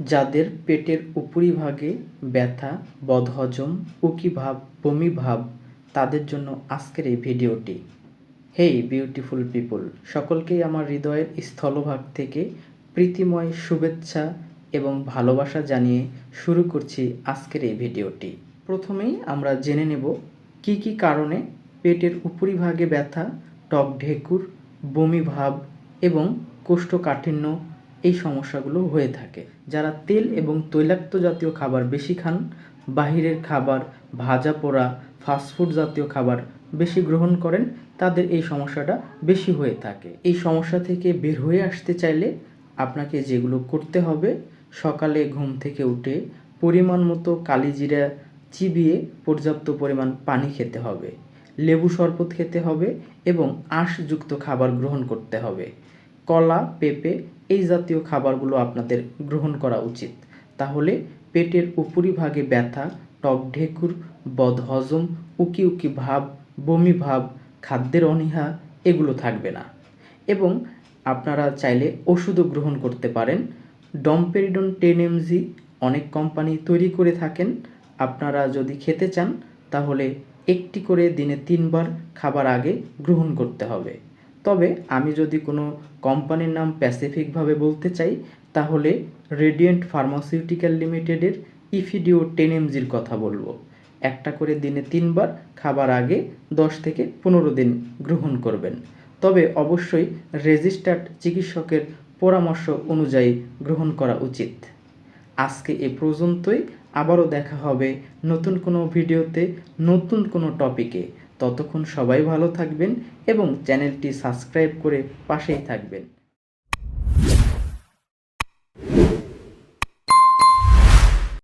যাদের পেটের উপরিভাগে ব্যথা, বদহজম উকি ভাব বমি ভাব তাদের জন্য আজকের এই ভিডিওটি। Hey, beautiful people! সকলকেই আমার হৃদয়ের স্থলভাগ থেকে প্রীতিময় শুভেচ্ছা এবং ভালোবাসা জানিয়ে শুরু করছি আজকের এই ভিডিওটি। প্রথমেই আমরা জেনে নেব কি কি কারণে পেটের উপরিভাগে ব্যথা টক ঢেকুর বমি ভাব এবং কোষ্ঠকাঠিন্য এই সমস্যাগুলো হয়ে থাকে। যারা তেল এবং তৈলাক্ত জাতীয় খাবার বেশি খান, বাহিরের খাবার, ভাজা পোড়া ফাস্টফুড জাতীয় খাবার বেশি গ্রহণ করেন, তাদের এই সমস্যাটা বেশি হয়ে থাকে। এই সমস্যা থেকে বের হয়ে আসতে চাইলে আপনাকে যেগুলো করতে হবে, সকালে ঘুম থেকে উঠে পরিমাণ মতো কালিজিরা চিবিয়ে পর্যাপ্ত পরিমাণ পানি খেতে হবে, লেবু শরবত খেতে হবে এবং আঁশযুক্ত খাবার গ্রহণ করতে হবে। কলা, পেঁপে এই জাতীয় খাবারগুলো আপনাদের গ্রহণ করা উচিত। তাহলে পেটের উপরিভাগে ব্যথা, টক ঢেকুর, বদহজম, উকি উকি ভাব, বমি ভাব, খাদ্যের অনীহা এগুলো থাকবে না। এবং আপনারা চাইলে ওষুধও গ্রহণ করতে পারেন। ডমপেরিডন টেন এমজি অনেক কোম্পানি তৈরি করে থাকেন। আপনারা যদি খেতে চান, তাহলে একটি করে দিনে তিনবার খাবার আগে গ্রহণ করতে হবে। তবে আমি যদি কোনো কোম্পানির নাম প্যাসিফিকভাবে বলতে চাই, তাহলে রেডিয়েন্ট ফার্মাসিউটিক্যাল লিমিটেডের ইফিডিও টেন এমজির কথা বলব। একটা করে দিনে তিনবার খাবার আগে দশ থেকে পনেরো দিন গ্রহণ করবেন। তবে অবশ্যই রেজিস্টার্ড চিকিৎসকের পরামর্শ অনুযায়ী গ্রহণ করা উচিত। আজকে এ পর্যন্তই। আবারও দেখা হবে নতুন কোনো ভিডিওতে, নতুন কোনো টপিকে। ততক্ষণ সবাই ভালো থাকবেন এবং চ্যানেলটি সাবস্ক্রাইব করে পাশেই থাকবেন।